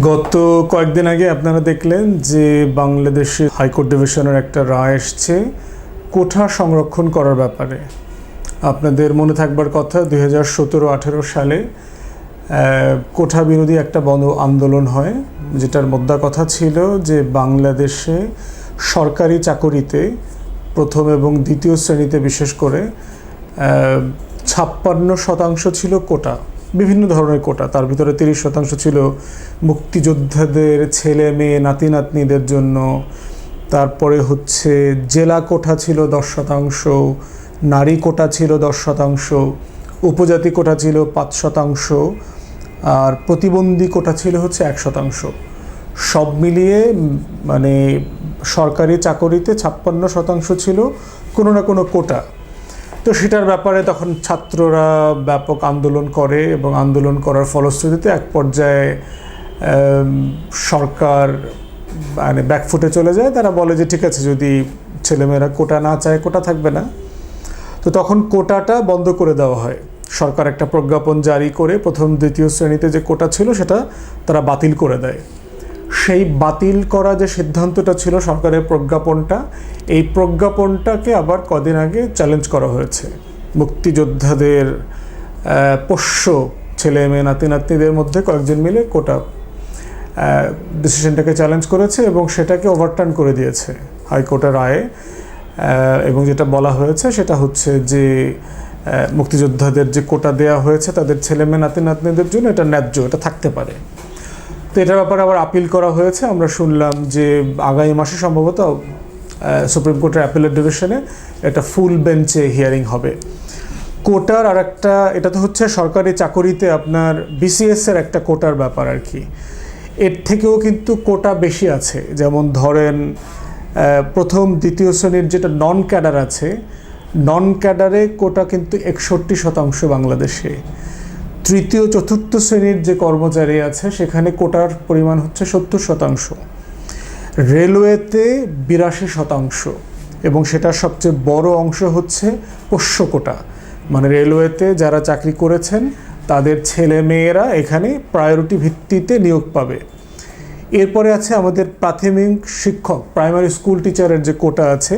গত কয়েকদিন আগে আপনারা দেখলেন যে বাংলাদেশে হাইকোর্ট ডিভিশনের একটা রায় এসছে কোঠা সংরক্ষণ করার ব্যাপারে। আপনাদের মনে থাকবার কথা, দুই হাজার সতেরো আঠেরো সালে কোঠা বিরোধী একটা বন্ধ আন্দোলন হয়, যেটার মোদ্দা কথা ছিল যে বাংলাদেশে সরকারি চাকরিতে প্রথম এবং দ্বিতীয় শ্রেণীতে বিশেষ করে ছাপ্পান্ন শতাংশ ছিল কোটা। বিভিন্ন ধরনের কোটা। তার ভিতরে তিরিশ শতাংশ ছিল মুক্তিযোদ্ধাদের ছেলে মেয়ে, নাতি নাতনিদের জন্য। তারপরে হচ্ছে জেলা কোঠা ছিল দশ শতাংশ, নারী কোটা ছিল দশ শতাংশ, উপজাতি কোটা ছিল পাঁচ শতাংশ, আর প্রতিবন্ধী কোটা ছিল হচ্ছে এক শতাংশ। সব মিলিয়ে মানে সরকারি চাকরিতে ছাপ্পান্ন শতাংশ ছিল কোনো না কোনো কোটা। তো সেটার ব্যাপারে তখন ছাত্ররা ব্যাপক আন্দোলন করে এবং আন্দোলন করার ফলশ্রুতিতে এক পর্যায়ে সরকার মানে ব্যাকফুটে চলে যায়। তারা বলে যে, ঠিক আছে, যদি ছেলেমেয়েরা কোটা না চায়, কোটা থাকবে না। তো তখন কোটাটা বন্ধ করে দেওয়া হয়। সরকার একটা প্রজ্ঞাপন জারি করে প্রথম, দ্বিতীয় শ্রেণীতে যে কোটা ছিল, সেটা তারা বাতিল করে দেয়। সেই বাতিল করা যে সিদ্ধান্তটা ছিল সরকারের প্রজ্ঞাপনটা, এই প্রজ্ঞাপনটাকে আবার কদিন আগে চ্যালেঞ্জ করা হয়েছে। মুক্তিযোদ্ধাদের পোষ্য ছেলে মেয়ে নাতি নাতনিদের মধ্যে কয়েকজন মিলে কোটা ডিসিশনটাকে চ্যালেঞ্জ করেছে এবং সেটাকে ওভারটার্ন করে দিয়েছে হাইকোর্টের রায়ে। এবং যেটা বলা হয়েছে সেটা হচ্ছে যে মুক্তিযোদ্ধাদের যে কোটা দেওয়া হয়েছে তাদের ছেলে মেয়ে নাতি নাতনিদের জন্য এটা ন্যায্য, এটা থাকতে পারে। তো এটার ব্যাপারে আবার আপিল করা হয়েছে। আমরা শুনলাম যে আগামী মাসে সম্ভবত সুপ্রিম কোর্টের অ্যাপিলেট ডিভিশনে একটা ফুল বেঞ্চে হিয়ারিং হবে। কোটার আর একটা এটা তো হচ্ছে সরকারি চাকরিতে আপনার বিসিএস এর একটা কোটার ব্যাপার আর কি। এর থেকেও কিন্তু কোটা বেশি আছে। যেমন ধরেন প্রথম, দ্বিতীয় শ্রেণির যেটা নন ক্যাডার আছে নন ক্যাডারে কোটা কিন্তু একষট্টি শতাংশ বাংলাদেশে। তৃতীয়, চতুর্থ শ্রেণির যে কর্মচারী আছে, সেখানে কোটার পরিমাণ হচ্ছে সত্তর শতাংশ। রেলওয়েতে বিরাশি শতাংশ, এবং সেটার সবচেয়ে বড় অংশ হচ্ছে পোষ্য কোটা। মানে রেলওয়েতে যারা চাকরি করেছেন, তাদের ছেলে মেয়েরা এখানে প্রায়োরিটি ভিত্তিতে নিয়োগ পাবে। এরপরে আছে আমাদের প্রাথমিক শিক্ষক প্রাইমারি স্কুল টিচারের যে কোটা আছে,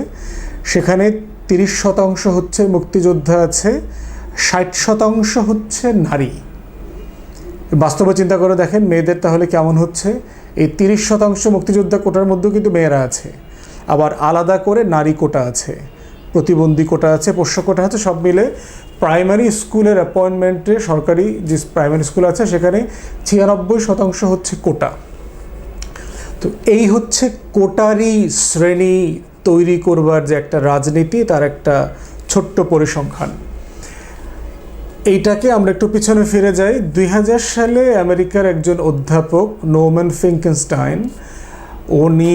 সেখানে তিরিশ শতাংশ হচ্ছে মুক্তিযোদ্ধা আছে ষাট শতাংশ হচ্ছে নারী। বাস্তবে চিন্তা করে দেখেন, মেয়েদের তাহলে কেমন হচ্ছে? এই তিরিশ শতাংশ মুক্তিযোদ্ধা কোটার মধ্যেও কিন্তু মেয়েরা আছে। আবার আলাদা করে নারী কোটা আছে। প্রতিবন্ধী কোটা আছে, পোষ্য কোটা আছে, সব মিলে প্রাইমারি স্কুলের অ্যাপয়েন্টমেন্টে সরকারি যে প্রাইমারি স্কুল আছে, সেখানে ছিয়ানব্বই শতাংশ হচ্ছে কোটা। তো এই হচ্ছে কোটারি শ্রেণি তৈরি করবার যে একটা রাজনীতি, তার একটা ছোট্ট পরিসংখ্যান। এইটাকে আমরা একটু পিছনে ফিরে যাই। দুই হাজার সালে আমেরিকার একজন অধ্যাপক নোম্যান ফিঙ্কেনস্টাইন, উনি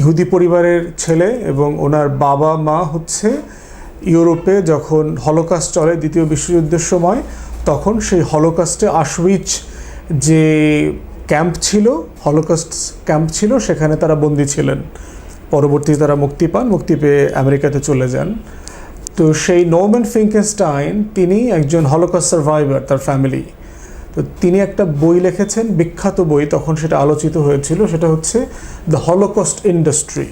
ইহুদি পরিবারের ছেলে এবং ওনার বাবা মা হচ্ছে ইউরোপে যখন হলোকাস্ট চলে দ্বিতীয় বিশ্বযুদ্ধের সময়, তখন সেই হলোকাস্টে আশউইচ যে ক্যাম্প ছিল, হলোকাস্ট ক্যাম্প ছিল, সেখানে তারা বন্দী ছিলেন। পরবর্তীতে তারা মুক্তি পান, মুক্তি পেয়ে আমেরিকাতে চলে যান। তো সেই নোম্যান ফিঙ্কেনস্টাইন তিনি একজন হলোকস্ট সার্ভাইভার তার ফ্যামিলি তো তিনি একটা বই লিখেছেন, বিখ্যাত বই, তখন সেটা আলোচিত হয়েছিল, সেটা হচ্ছে দ্য হলোকস্ট ইন্ডাস্ট্রি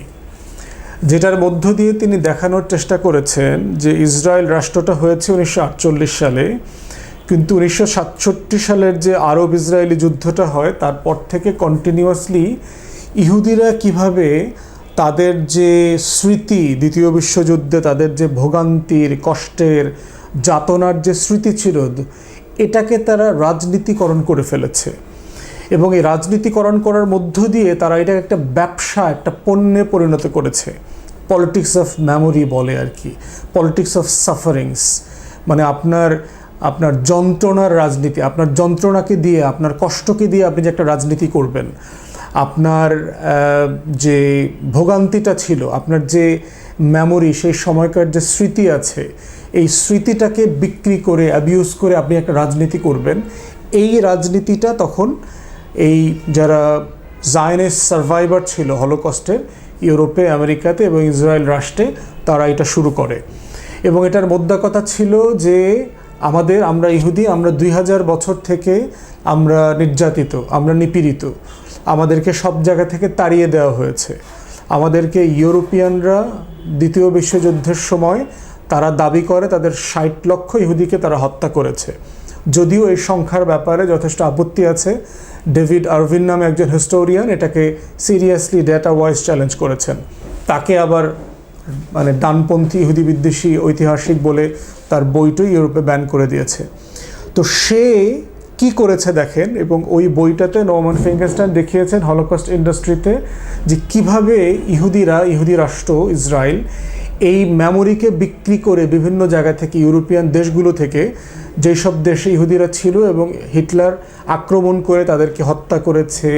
যেটার মধ্য দিয়ে তিনি দেখানোর চেষ্টা করেছেন যে ইসরায়েল রাষ্ট্রটা হয়েছে উনিশশো আটচল্লিশ সালে, কিন্তু উনিশশো সাতষট্টি সালের যে আরব ইসরায়েলি যুদ্ধটা হয়, তারপর থেকে কন্টিনিউয়াসলি ইহুদিরা কীভাবে তাদের যে স্মৃতি, দ্বিতীয় বিশ্বযুদ্ধে তাদের যে ভোগান্তির, কষ্টের, যাতনার যে স্মৃতি ছিল, এটাকে তারা রাজনীতিকরণ করে ফেলেছে। এবং এই রাজনীতিকরণ করার মধ্য দিয়ে তারা এটা একটা ব্যবসা, একটা পণ্যে পরিণত করেছে। পলিটিক্স অফ মেমোরি বলে আর কি। পলিটিক্স অফ সাফারিংস মানে আপনার আপনার যন্ত্রণার রাজনীতি, আপনার যন্ত্রণাকে দিয়ে, আপনার কষ্টকে দিয়ে আপনি যে একটা রাজনীতি করবেন আপনার যে ভোগান্তিটা ছিল, আপনার যে মেমোরি সেই সময়কার যে স্মৃতি আছে, এই স্মৃতিটাকে বিক্রি করে অ্যাবিউজ করে আপনি একটা রাজনীতি করবেন। এই রাজনীতিটা তখন এই যারা জায়নেস সার্ভাইভার ছিল হলোকস্টের ইউরোপে, আমেরিকাতে এবং ইসরায়েল রাষ্ট্রে, তারা এটা শুরু করে। এবং এটার মোদ্দা কথা ছিল যে আমাদের, আমরা ইহুদি, আমরা দুই হাজার বছর থেকে আমরা নির্যাতিত, আমরা নিপীড়িত। আমাদেরকে সব জায়গা থেকে তাড়িয়ে দেওয়া হয়েছে। আমাদেরকে ইউরোপিয়ানরা দ্বিতীয় বিশ্বযুদ্ধের সময় তারা দাবি করে তাদের ষাট লক্ষ ইহুদিকে তারা হত্যা করেছে। যদিও এই সংখ্যার ব্যাপারে যথেষ্ট আপত্তি আছে। ডেভিড আরভিন নামে একজন হিস্টোরিয়ান এটাকে সিরিয়াসলি ডেটা ওয়াইজ চ্যালেঞ্জ করেছেন। তাকে আবার মানে ডানপন্থী ইহুদি বিদ্বেষী ঐতিহাসিক বলে তার বইটাই ইউরোপে ব্যান করে দিয়েছে। তো সে কি করেছে দেখেন? এবং ওই বইটাতে নৌমান ফিঙ্গারস্টাইন দেখিয়েছেন হলোকস্ট ইন্ডাস্ট্রিতে যে কীভাবে ইহুদিরা, ইহুদি রাষ্ট্র ইসরায়েল এই মেমোরিকে বিক্রি করে বিভিন্ন জায়গা থেকে, ইউরোপিয়ান দেশগুলো থেকে যেসব দেশে ইহুদিরা ছিল এবং হিটলার আক্রমণ করে তাদেরকে হত্যা করেছে,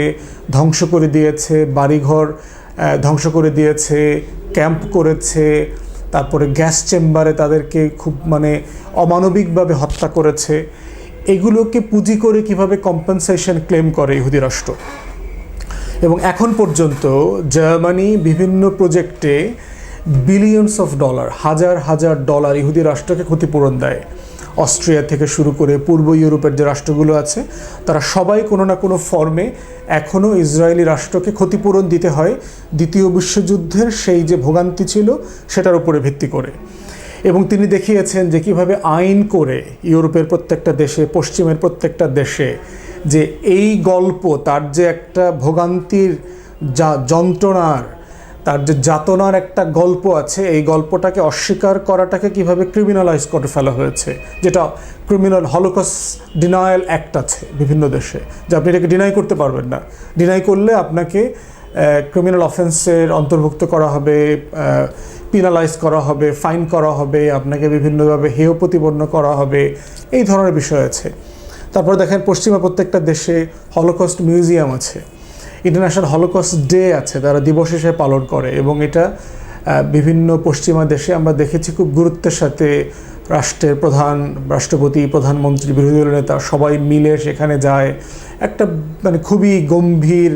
ধ্বংস করে দিয়েছে, বাড়িঘর ধ্বংস করে দিয়েছে, ক্যাম্প করেছে, তারপরে গ্যাস চেম্বারে তাদেরকে খুব মানে অমানবিকভাবে হত্যা করেছে। এগুলোকে পুঁজি করে কীভাবে কম্পেনসেশন ক্লেম করে ইহুদি রাষ্ট্র? এবং এখন পর্যন্ত জার্মানি বিভিন্ন প্রজেক্টে বিলিয়নস অফ ডলার হাজার হাজার ডলার ইহুদি রাষ্ট্রকে ক্ষতিপূরণ দেয়। অস্ট্রিয়া থেকে শুরু করে পূর্ব ইউরোপের যে রাষ্ট্রগুলো আছে, তারা সবাই কোনো না কোনো ফর্মে এখনও ইসরায়েলি রাষ্ট্রকে ক্ষতিপূরণ দিতে হয়। দ্বিতীয় বিশ্বযুদ্ধের সেই যে ভোগান্তি ছিল, সেটার উপরে ভিত্তি করে। এবং তিনি দেখিয়েছেন যে কীভাবে আইন করে ইউরোপের প্রত্যেকটা দেশে, পশ্চিমের প্রত্যেকটা দেশে যে এই গল্প, তার যে একটা ভোগান্তির যা যন্ত্রণার, তার যে যাতনার একটা গল্প আছে, এই গল্পটাকে অস্বীকার করাটাকে কীভাবে ক্রিমিনালাইজ করে ফেলা হয়েছে, যেটা ক্রিমিনাল হলোকস ডিনায়াল অ্যাক্ট আছে বিভিন্ন দেশে, যে আপনি এটাকে ডিনাই করতে পারবেন না। ডিনাই করলে আপনাকে ক্রিমিনাল অফেন্সের অন্তর্ভুক্ত করা হবে পিনালাইজ করা হবে ফাইন করা হবে, আপনাকে বিভিন্নভাবে হেয় প্রতিপন্ন করা হবে, এই ধরনের বিষয় আছে। তারপর দেখেন পশ্চিমা প্রত্যেকটা দেশে হলোকস্ট মিউজিয়াম আছে। ইন্টারন্যাশনাল হলোকস্ট ডে আছে, তারা দিবস হিসেবে পালন করে এবং এটা বিভিন্ন পশ্চিমা দেশে আমরা দেখেছি খুব গুরুত্বের সাথে রাষ্ট্রের প্রধান, রাষ্ট্রপতি, প্রধানমন্ত্রী, বিরোধী দলের নেতা সবাই মিলে সেখানে যায়। একটা মানে খুবই গম্ভীর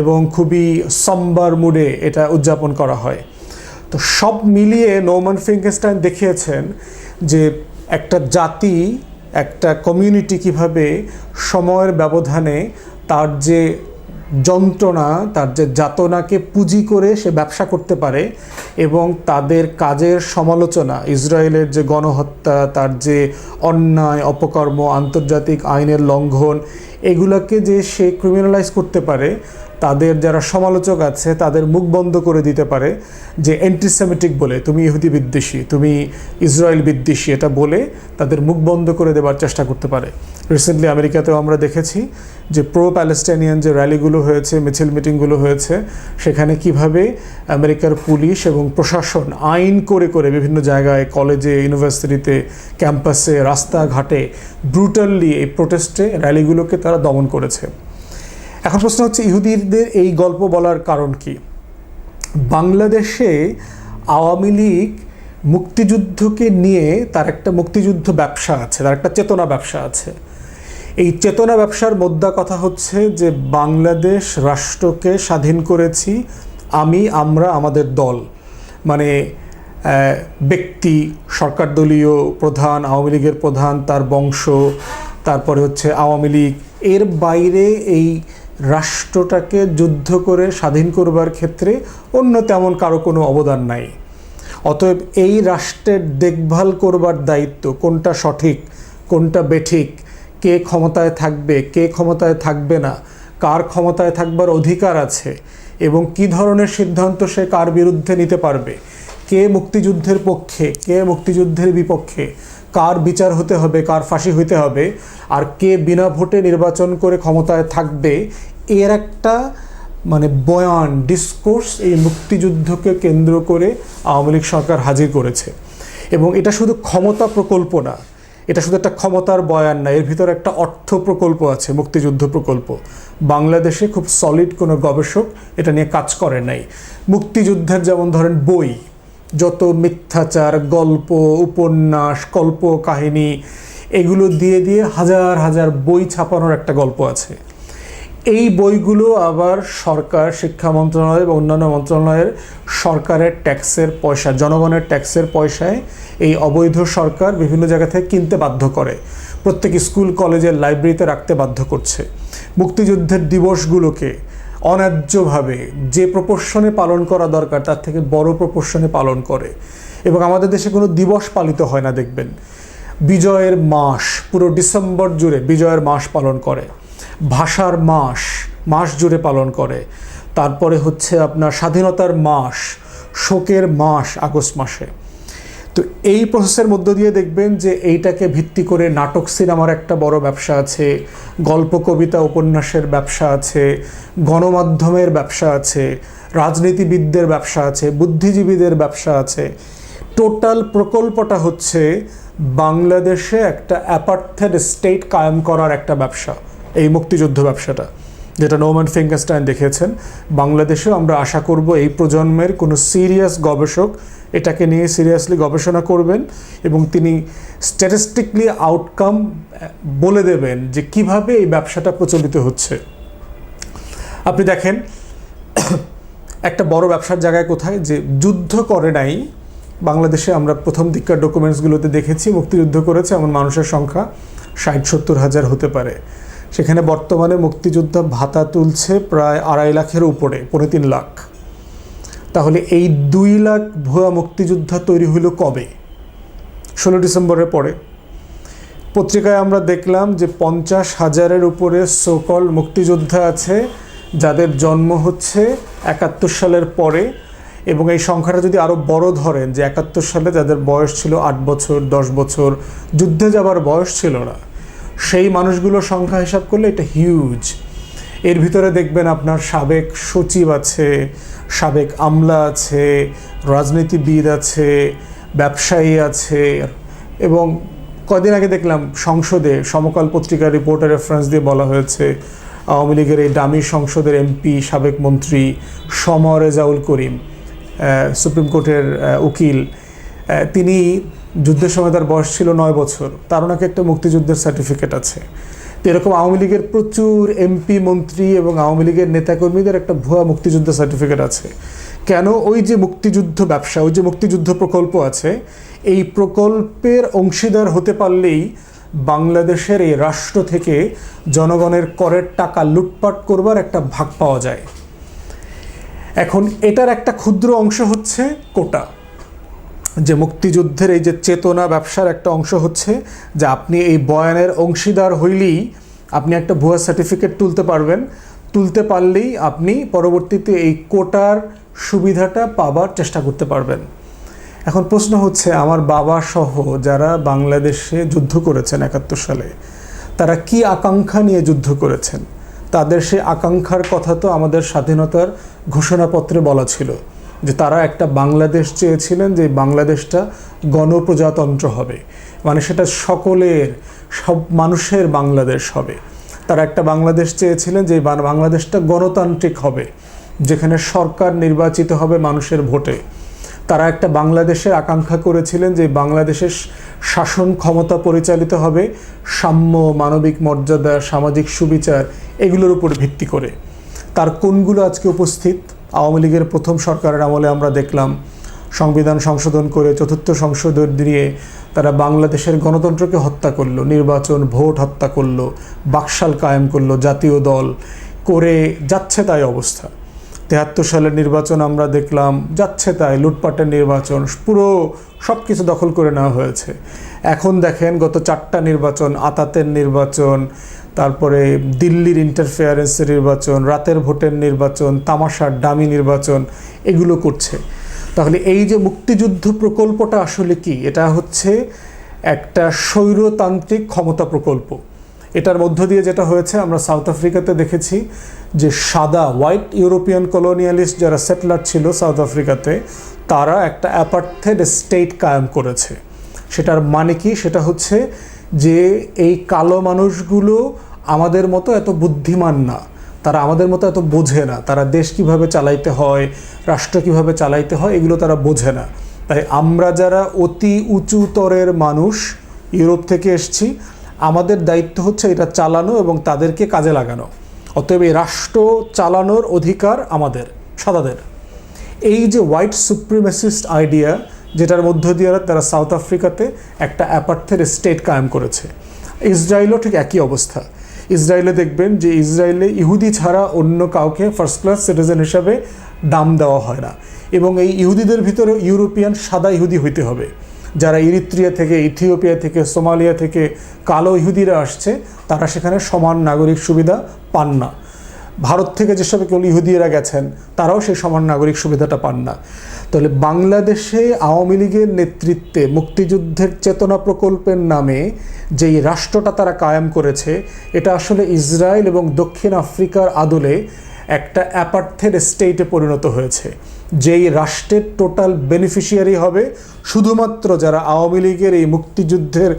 এবং খুবই সম্বার মুডে এটা উদযাপন করা হয়। তো সব মিলিয়ে নোমান ফিঙ্কেস্টাইন দেখিয়েছেন যে একটা জাতি, একটা কমিউনিটি কীভাবে সময়ের ব্যবধানে তার যে যন্ত্রণা, তার যে যাতনাকে পুঁজি করে সে ব্যবসা করতে পারে এবং তাদের কাজের সমালোচনা, ইসরায়েলের যে গণহত্যা, তার যে অন্যায়, অপকর্ম, আন্তর্জাতিক আইনের লঙ্ঘন, এগুলোকে যে সে ক্রিমিনালাইজ করতে পারে তাদের যারা সমালোচক আছে, তাদের মুখ বন্ধ করে দিতে পারে যে অ্যান্টিসেমিটিক বলে, তুমি ইহুদি বিদ্বেষী, তুমি ইসরায়েল বিদ্বেষী, এটা বলে তাদের মুখ বন্ধ করে দেবার চেষ্টা করতে পারে। রিসেন্টলি আমেরিকাতেও আমরা দেখেছি যে প্রো প্যালেস্টাইনিয়ান যে র্যালিগুলো হয়েছে, মিছিল মিটিংগুলো হয়েছে, সেখানে কীভাবে আমেরিকার পুলিশ এবং প্রশাসন আইন করে করে বিভিন্ন জায়গায় কলেজে ইউনিভার্সিটিতে ক্যাম্পাসে রাস্তাঘাটে ব্রুটালি এই প্রোটেস্টে র্যালিগুলোকে তারা দমন করেছে। এখন প্রশ্ন হচ্ছে, ইহুদিদের এই গল্প বলার কারণ কি? বাংলাদেশে আওয়ামী লীগ মুক্তিযুদ্ধকে নিয়ে তার একটা মুক্তিযুদ্ধ ব্যবসা আছে, তার একটা চেতনা ব্যবসা আছে। এই চেতনা ব্যবসার মোদ্দা কথা হচ্ছে যে, বাংলাদেশ রাষ্ট্রকে স্বাধীন করেছি আমি, আমরা, আমাদের দল। মানে ব্যক্তি, সরকার দলীয় প্রধান, আওয়ামী লীগের প্রধান, তার বংশ, তারপরে হচ্ছে আওয়ামী লীগ। এর বাইরে এই রাষ্ট্রটাকে যুদ্ধ করে স্বাধীন করবার ক্ষেত্রে অন্য তেমন কারও কোনো অবদান নাই। অতএব এই রাষ্ট্রের দেখভাল করবার দায়িত্ব কোনটা সঠিক, কোনটা বেঠিক, কে ক্ষমতায় থাকবে, কে ক্ষমতায় থাকবে না, কার ক্ষমতায় থাকবার অধিকার আছে এবং কি ধরনের সিদ্ধান্ত সে কার বিরুদ্ধে নিতে পারবে, কে মুক্তিযুদ্ধের পক্ষে, কে মুক্তিযুদ্ধের বিপক্ষে কার বিচার হতে হবে, কার ফাঁসি হইতে হবে, আর কে বিনা ভোটে নির্বাচন করে ক্ষমতায় থাকবে, এর একটা মানে বয়ান ডিসকোর্স এই মুক্তিযুদ্ধকে কেন্দ্র করে আওয়ামী লীগ সরকার হাজির করেছে। এবং এটা শুধু ক্ষমতা প্রকল্প না, এটা শুধু একটা ক্ষমতার বয়ান না, এর ভিতরে একটা অর্থ প্রকল্প আছে, মুক্তিযুদ্ধ প্রকল্প। বাংলাদেশে খুব সলিড কোনো গবেষক এটা নিয়ে কাজ করে নাই। মুক্তিযুদ্ধের যেমন ধরেন বই যত মিথ্যাচার, গল্প, উপন্যাস কল্প কাহিনী এগুলো দিয়ে দিয়ে হাজার হাজার বই ছাপানোর একটা গল্প আছে। এই বইগুলো আবার সরকার, শিক্ষা মন্ত্রণালয় বা অন্যান্য মন্ত্রণালয়ের সরকারের ট্যাক্সের পয়সা, জনগণের ট্যাক্সের পয়সায় এই অবৈধ সরকার বিভিন্ন জায়গা থেকে কিনতে বাধ্য করে। প্রত্যেক স্কুল, কলেজের লাইব্রেরিতে রাখতে বাধ্য করছে। মুক্তিযুদ্ধের দিবসগুলোকে অন্যায্যভাবে যে প্রপোর্শনে পালন করা দরকার, তার থেকে বড় প্রপোর্শনে পালন করে। এবং আমাদের দেশে কোনো দিবস পালিত হয় না, দেখবেন। বিজয়ের মাস, পুরো ডিসেম্বর জুড়ে বিজয়ের মাস পালন করে। ভাষার মাস মাস জুড়ে পালন করে। তারপরে হচ্ছে আপনার স্বাধীনতার মাস, শোকের মাস আগস্ট মাসে। তো এই প্রসেসের মধ্য দিয়ে দেখবেন যে এইটাকে ভিত্তি করে নাটক সিনেমার একটা বড় ব্যবসা আছে, গল্প, কবিতা, উপন্যাসের ব্যবসা আছে, গণমাধ্যমের ব্যবসা আছে, রাজনীতিবিদদের ব্যবসা আছে, বুদ্ধিজীবীদের ব্যবসা আছে। টোটাল প্রকল্পটা হচ্ছে বাংলাদেশে একটা অ্যাপার্থেড স্টেট কায়েম করার একটা ব্যবসা, এই মুক্তিযুদ্ধ ব্যবসাটা। যেটা নোমান ফিঙ্গারস্টাইন দেখেছেন, বাংলাদেশেও আমরা আশা করব এই প্রজন্মের কোনো সিরিয়াস গবেষক এটাকে নিয়ে সিরিয়াসলি গবেষণা করবেন এবং তিনি স্ট্যাটিস্টিকলি আউটকাম বলে দেবেন যে কীভাবে এই ব্যবসাটা প্রচলিত হচ্ছে। আপনি দেখেন, একটা বড় ব্যবসার জায়গায় কোথায় যে যুদ্ধ করে নাই, বাংলাদেশে আমরা প্রথম দিককার ডকুমেন্টসগুলোতে দেখেছি, মুক্তিযুদ্ধ করেছে এমন মানুষের সংখ্যা ষাট সত্তর হাজার হতে পারে। সেখানে বর্তমানে মুক্তিযোদ্ধা ভাতা তুলছে প্রায় আড়াই লাখের উপরে, পৌনে তিন লাখ। তাহলে এই দুই লাখ ভুয়া মুক্তিযোদ্ধা তৈরি হলো কবে? ষোলো ডিসেম্বরের পরে। পত্রিকায় আমরা দেখলাম যে পঞ্চাশ হাজারের উপরে সকল মুক্তিযোদ্ধা আছে, যাদের জন্ম হচ্ছে একাত্তর সালের পরে এবং এই সংখ্যাটা যদি আরও বড় ধরেন যে একাত্তর সালে যাদের বয়স ছিল আট বছর, দশ বছর, যুদ্ধে যাবার বয়স ছিল না সেই মানুষগুলোর সংখ্যা হিসাব করলে এটা হিউজ এর ভিতরে দেখবেন আপনার সাবেক সচিব আছে, সাবেক আমলা আছে, রাজনীতিবিদ আছে, ব্যবসায়ী আছে, এবং কদিন আগে দেখলাম সংসদে সমকাল পত্রিকার রিপোর্টের রেফারেন্স দিয়ে বলা হয়েছে, আওয়ামী লীগের এই দামি সংসদের এমপি, সাবেক মন্ত্রী সমর রেজাউল করিম সুপ্রিম কোর্টের উকিল। তিনি যুদ্ধের সময় তার বয়স ছিল নয় বছর। তার নাকি একটা মুক্তিযুদ্ধের সার্টিফিকেট আছে। তো এরকম আওয়ামী লীগের প্রচুর এমপি মন্ত্রী এবং আওয়ামী লীগের নেতাকর্মীদের একটা ভুয়া মুক্তিযুদ্ধ সার্টিফিকেট আছে। কেন ওই যে মুক্তিযুদ্ধ ব্যবসা, ওই যে মুক্তিযুদ্ধ প্রকল্প আছে, এই প্রকল্পের অংশীদার হতে পারলেই বাংলাদেশের এই রাষ্ট্র থেকে জনগণের করের টাকা লুটপাট করবার একটা ভাগ পাওয়া যায়। এখন এটার একটা ক্ষুদ্র অংশ হচ্ছে কোটা। যে মুক্তিযুদ্ধের এই যে চেতনা ব্যবসার একটা অংশ হচ্ছে, যে আপনি এই বয়ানের অংশীদার হইলেই আপনি একটা ভুয়া সার্টিফিকেট তুলতে পারবেন। তুলতে পারলেই আপনি পরবর্তীতে এই কোটার সুবিধাটা পাবার চেষ্টা করতে পারবেন। এখন প্রশ্ন হচ্ছে, আমার বাবা সহ যারা বাংলাদেশে যুদ্ধ করেছেন একাত্তর সালে, তারা কি আকাঙ্ক্ষা নিয়ে যুদ্ধ করেছেন? তাদের সে আকাঙ্ক্ষার কথা তো আমাদের স্বাধীনতার ঘোষণাপত্রে বলা ছিল। যে তারা একটা বাংলাদেশ চেয়েছিলেন যে বাংলাদেশটা গণপ্রজাতন্ত্র হবে। মানে সেটা সকলের, সব মানুষের বাংলাদেশ হবে। তারা একটা বাংলাদেশ চেয়েছিলেন যে বাংলাদেশটা গণতান্ত্রিক হবে, যেখানে সরকার নির্বাচিত হবে মানুষের ভোটে। তারা একটা বাংলাদেশের আকাঙ্ক্ষা করেছিলেন যে বাংলাদেশের শাসন ক্ষমতা পরিচালিত হবে, সাম্য, মানবিক মর্যাদা, সামাজিক সুবিচার, এগুলোর উপর ভিত্তি করে। তার কোনগুলো আজকে উপস্থিত? আওয়ামী লীগের প্রথম সরকারের আমলে আমরা দেখলাম সংবিধান সংশোধন করে চতুর্থ সংশোধন দিয়ে তারা বাংলাদেশের গণতন্ত্রকে হত্যা করল, নির্বাচন, ভোট হত্যা করল, বাকশাল কায়েম করল জাতীয় দল, করে যাচ্ছে তাই অবস্থা। তেহাত্তর সালের নির্বাচন আমরা দেখলাম যাচ্ছে তাই, লুটপাটের নির্বাচন, পুরো সব কিছু দখল করে নেওয়া হয়েছে। এখন দেখেন গত চারটা নির্বাচন, আতাতের নির্বাচন, তারপরে দিল্লির ইন্টারফেয়ারেন্সের নির্বাচন, রাতের ভোটের নির্বাচন, তামাশার ডামি নির্বাচন, এগুলো করছে। তাহলে এই যে মুক্তিযুদ্ধ প্রকল্পটা আসলে কি? এটা হচ্ছে একটা স্বৈরতান্ত্রিক ক্ষমতা প্রকল্প। এটার মধ্য দিয়ে যেটা হয়েছে, আমরা সাউথ আফ্রিকাতে দেখেছি যে সাদা হোয়াইট ইউরোপিয়ান কলোনিয়ালিস্ট যারা সেটলার ছিল সাউথ আফ্রিকাতে, তারা একটা অ্যাপার্থেড স্টেট কায়েম করেছে। সেটার মানে কি? সেটা হচ্ছে যে এই কালো মানুষগুলো আমাদের মতো এত বুদ্ধিমান না। তারা আমাদের মতো এত বোঝে না। তারা দেশ কীভাবে চালাইতে হয়, রাষ্ট্র কীভাবে চালাইতে হয়, এগুলো তারা বোঝে না। তাই আমরা যারা অতি উঁচু তরের মানুষ ইউরোপ থেকে এসছি, আমাদের দায়িত্ব হচ্ছে এটা চালানো এবং তাদেরকে কাজে লাগানো। অতএব এই রাষ্ট্র চালানোর অধিকার আমাদের, সাদাদের। এই যে হোয়াইট সুপ্রিমেসিস্ট আইডিয়া যেটার মধ্য দিয়ে তারা সাউথ আফ্রিকাতে একটা অ্যাপার্থের স্টেট কায়েম করেছে। ইসরায়েলও ঠিক একই অবস্থা। ইসরায়েলে দেখবেন যে ইসরায়েলে ইহুদি ছাড়া অন্য কাউকে ফার্স্ট ক্লাস সিটিজেন হিসাবে দাম দেওয়া হয় না। এবং এই ইহুদিদের ভিতরে ইউরোপিয়ান সাদা ইহুদি হইতে হবে। যারা ইরিত্রিয়া থেকে, ইথিওপিয়া থেকে, সোমালিয়া থেকে কালো ইহুদিরা আসছে, তারা সেখানে সমান নাগরিক সুবিধা পান না। ভারত থেকে যেসব কেউ ইহুদিরা গেছেন, তারাও সেই সমান নাগরিক সুবিধাটা পান না। তাহলে বাংলাদেশে আওয়ামী লীগের নেতৃত্বে মুক্তিযুদ্ধের চেতনা প্রকল্পের নামে যেই রাষ্ট্রটা তারা কায়েম করেছে, এটা আসলে ইসরায়েল এবং দক্ষিণ আফ্রিকার আদলে একটা অ্যাপার্থের স্টেটে পরিণত হয়েছে। যেই রাষ্ট্রের টোটাল বেনিফিশিয়ারি হবে শুধুমাত্র যারা আওয়ামী লীগের এই মুক্তিযুদ্ধের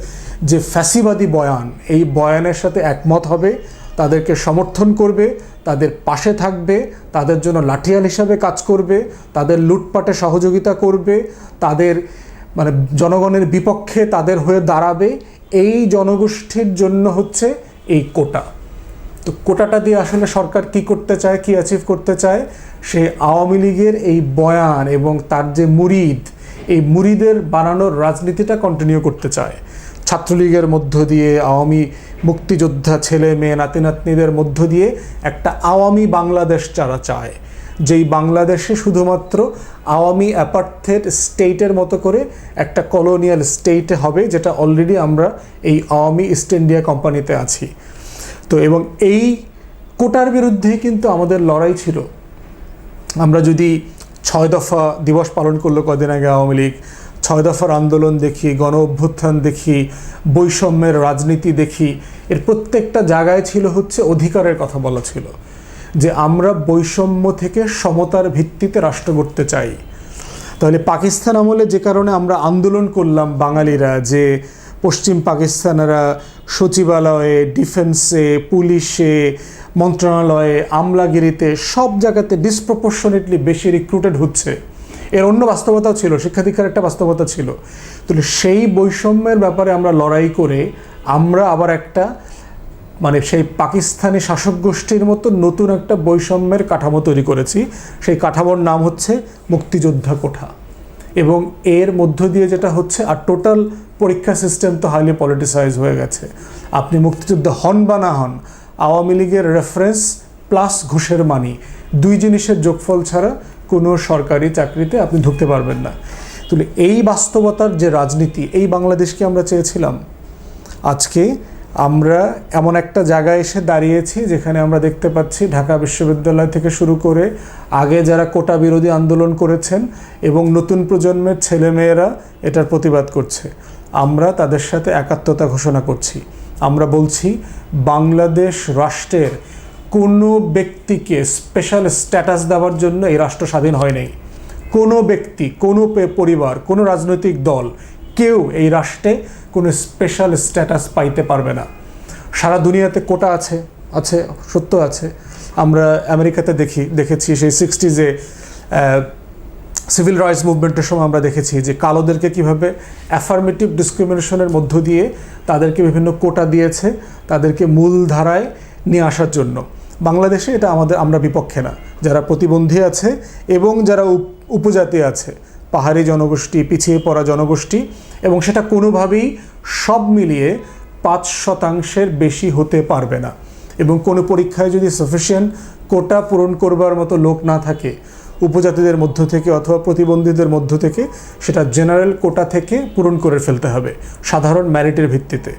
যে ফ্যাসিবাদী বয়ান, এই বয়ানের সাথে একমত হবে তাদেরকে সমর্থন করবে, তাদের পাশে থাকবে, তাদের জন্য লাঠিয়াল হিসাবে কাজ করবে, তাদের লুটপাটে সহযোগিতা করবে, তাদের মানে জনগণের বিপক্ষে তাদের হয়ে দাঁড়াবে। এই জনগোষ্ঠীর জন্য হচ্ছে এই কোটা। তো কোটাটা দিয়ে আসলে সরকার কি করতে চায়, কি অ্যাচিভ করতে চায়? সে আওয়ামী লীগের এই বয়ান এবং তার যে মুরিদ, এই মুরিদের বানানোর রাজনীতিটা কন্টিনিউ করতে চায়। ছাত্রলীগের মধ্য দিয়ে, আওয়ামী মুক্তিযোদ্ধা ছেলে মেয়ে নাতি নাতনিদের মধ্য দিয়ে একটা আওয়ামী বাংলাদেশ যারা চায়, যেই বাংলাদেশে শুধুমাত্র আওয়ামী অ্যাপার্থের স্টেটের মতো করে একটা কলোনিয়াল স্টেট হবে, যেটা অলরেডি আমরা এই আওয়ামী ইস্ট ইন্ডিয়া কোম্পানিতে আছি। তো এবং এই কোটার বিরুদ্ধে কিন্তু আমাদের লড়াই ছিল। আমরা যদি ছয় দফা দিবস পালন করল কদিন আগে আওয়ামী লীগ ছয় দফার আন্দোলন দেখি, গণ অভ্যুত্থান দেখি, বৈষম্যের রাজনীতি দেখি, এর প্রত্যেকটা জায়গায় ছিল হচ্ছে অধিকারের কথা বলা ছিল। যে আমরা বৈষম্য থেকে সমতার ভিত্তিতে রাষ্ট্র গড়তে চাই। তাহলে পাকিস্তান আমলে যে কারণে আমরা আন্দোলন করলাম বাঙালিরা, যে পশ্চিম পাকিস্তানেরা সচিবালয়ে, ডিফেন্সে, পুলিশে, মন্ত্রণালয়ে, আমলাগিরিতে সব জায়গাতে ডিসপ্রপোর্শনেটলি বেশি রিক্রুটেড হচ্ছে। এর অন্য বাস্তবতাও ছিল শিক্ষা দীক্ষার একটা বাস্তবতা ছিল। তাহলে সেই বৈষম্যের ব্যাপারে আমরা লড়াই করে আমরা আবার একটা মানে সেই পাকিস্তানি শাসক গোষ্ঠীর মতো নতুন একটা বৈষম্যের কাঠামো তৈরি করেছি। সেই কাঠামোর নাম হচ্ছে মুক্তিযোদ্ধা কোঠা। এবং এর মধ্য দিয়ে যেটা হচ্ছে, আর টোটাল পরীক্ষা সিস্টেম তো হাইলি পলিটিসাইজ হয়ে গেছে। আপনি মুক্তিযুদ্ধ হন বা না হন, আওয়ামী লীগের রেফারেন্স প্লাস ঘুষের মানি। দুই জিনিসের যোগফল ছাড়া কোনো সরকারি চাকরিতে আপনি ঢুকতে পারবেন না। তাহলে এই বাস্তবতার যে রাজনীতি, এই বাংলাদেশকে আমরা চেয়েছিলাম। আজকে আমরা এমন একটা জায়গায় এসে দাঁড়িয়েছি যেখানে আমরা দেখতে পাচ্ছি ঢাকা বিশ্ববিদ্যালয় থেকে শুরু করে আগে যারা কোটা বিরোধী আন্দোলন করেছেন এবং নতুন প্রজন্মের ছেলেমেয়েরা এটার প্রতিবাদ করছে। আমরা তাদের সাথে একাত্মতা ঘোষণা করছি। আমরা বলছি, বাংলাদেশ রাষ্ট্রের কোনো ব্যক্তিকে স্পেশাল স্ট্যাটাস দেওয়ার জন্য এই রাষ্ট্র স্বাধীন হয় নাই কোনো ব্যক্তি, কোনো পরিবার, কোনো রাজনৈতিক দল, কেউ এই রাষ্ট্রে কোনো স্পেশাল স্ট্যাটাস পাইতে পারবে না। সারা দুনিয়াতে কোটা আছে আছে, সত্য আছে। আমরা আমেরিকাতে দেখি, দেখেছি সেই সিক্সটিজে সিভিল রাইটস মুভমেন্টের সময় আমরা দেখেছি যে কালোদেরকে কীভাবে অ্যাফার্মেটিভ ডিসক্রিমিনেশনের মধ্য দিয়ে তাদেরকে বিভিন্ন কোটা দিয়েছে, তাদেরকে মূল ধারায় নিয়ে আসার জন্য। বাংলাদেশে এটা আমাদের, আমরা বিপক্ষে না। যারা প্রতিবন্ধী আছে এবং যারা উপজাতি আছে, পাহাড়ি জনগোষ্ঠী, পিছিয়ে পড়া জনগোষ্ঠী, এবং সেটা কোনোভাবেই সব মিলিয়ে পাঁচ শতাংশের বেশি হতে পারবে না। এবং কোনো পরীক্ষায় যদি সাফিসিয়েন্ট কোটা পূরণ করবার মতো লোক না থাকে, উপজাতিদের মধ্য থেকে অথবা প্রতিবন্ধীদের মধ্য থেকে, সেটা জেনারেল কোটা থেকে পূরণ করে ফেলতে হবে, সাধারণ ম্যারিটের ভিত্তিতে।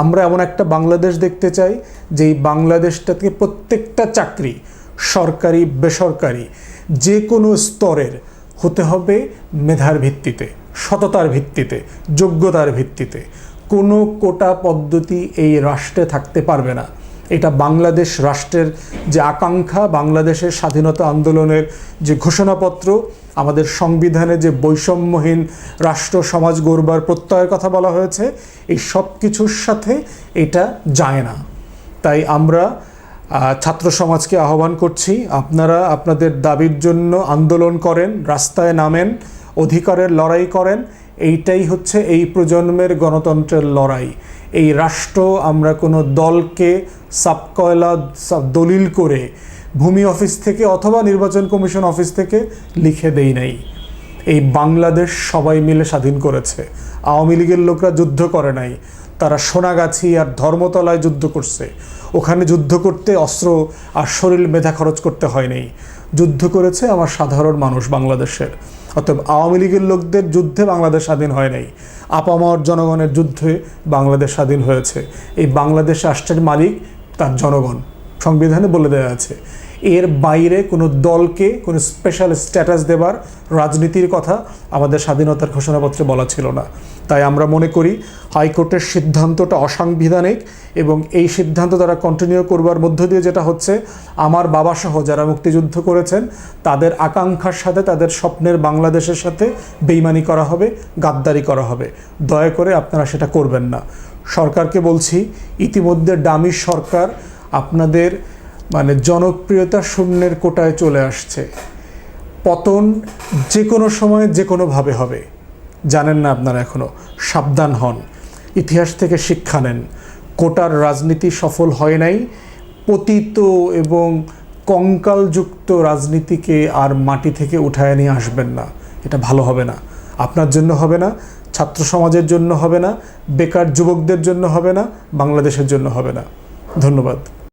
আমরা এমন একটা বাংলাদেশ দেখতে চাই, যেই বাংলাদেশটাকে প্রত্যেকটা চাকরি সরকারি, বেসরকারি যে কোনো স্তরের হতে হবে মেধার ভিত্তিতে, সততার ভিত্তিতে, যোগ্যতার ভিত্তিতে। কোনো কোটা পদ্ধতি এই রাষ্ট্রে থাকতে পারবে না। এটা বাংলাদেশ রাষ্ট্রের যে আকাঙ্ক্ষা, বাংলাদেশের স্বাধীনতা আন্দোলনের যে ঘোষণাপত্র আমাদের সংবিধানে যে বৈষম্যহীন রাষ্ট্র, সমাজ গড়বার প্রত্যয়ের কথা বলা হয়েছে, এই সব কিছুর সাথে এটা যায় না। তাই আমরা ছাত্র সমাজকে আহ্বান করছি, আপনারা আপনাদের দাবির জন্য আন্দোলন করেন, রাস্তায় নামেন, অধিকারের লড়াই করেন, এইটাই হচ্ছে এই প্রজন্মের গণতন্ত্রের লড়াই। এই রাষ্ট্র আমরা কোনো দলকে সাবকয়লা সাব- দলিল করে ভূমি অফিস থেকে অথবা নির্বাচন কমিশন অফিস থেকে লিখে দেই নাই। এই বাংলাদেশ সবাই মিলে স্বাধীন করেছে। আওয়ামী লীগের লোকরা যুদ্ধ করে নাই। তারা সোনাগাছি আর ধর্মতলায় যুদ্ধ করছে। ওখানে যুদ্ধ করতে অস্ত্র আর শরীর মেধা খরচ করতে হয় নাই। যুদ্ধ করেছে আমার সাধারণ মানুষ বাংলাদেশের। অতএব আওয়ামী লীগের লোকদের যুদ্ধে বাংলাদেশ স্বাধীন হয় নাই। আপামর জনগণের যুদ্ধে বাংলাদেশ স্বাধীন হয়েছে। এই বাংলাদেশ রাষ্ট্রের মালিক তার জনগণ। সংবিধানে বলে দেওয়া আছে এর বাইরে কোনো দলকে, কোনো স্পেশাল স্ট্যাটাস দেবার রাজনীতির কথা আমাদের স্বাধীনতার ঘোষণাপত্রে বলা ছিল না। তাই আমরা মনে করি হাইকোর্টের সিদ্ধান্তটা অসাংবিধানিক এবং এই সিদ্ধান্ত তারা কন্টিনিউ করবার মধ্য দিয়ে যেটা হচ্ছে, আমার বাবা সহ যারা মুক্তিযুদ্ধ করেছেন, তাদের আকাঙ্ক্ষার সাথে, তাদের স্বপ্নের বাংলাদেশের সাথে বেইমানি করা হবে, গাদ্দারি করা হবে। দয়া করে আপনারা সেটা করবেন না। সরকারকে বলছি, ইতিমধ্যে ডামি সরকার আপনাদের মানে জনপ্রিয়তা শূন্যের কোটায় চলে আসছে। পতন যে কোনো সময় যে কোনোভাবে হবে। জানেন না আপনারা এখনও সাবধান হন। ইতিহাস থেকে শিক্ষা নেন। কোটার রাজনীতি সফল হয় নাই। পতিত এবং কঙ্কালযুক্ত রাজনীতিকে আর মাটি থেকে উঠায় নিয়ে আসবেন না। এটা ভালো হবে না। আপনার জন্য হবে না, ছাত্র সমাজের জন্য হবে না, বেকার যুবকদের জন্য হবে না, বাংলাদেশের জন্য হবে না। ধন্যবাদ।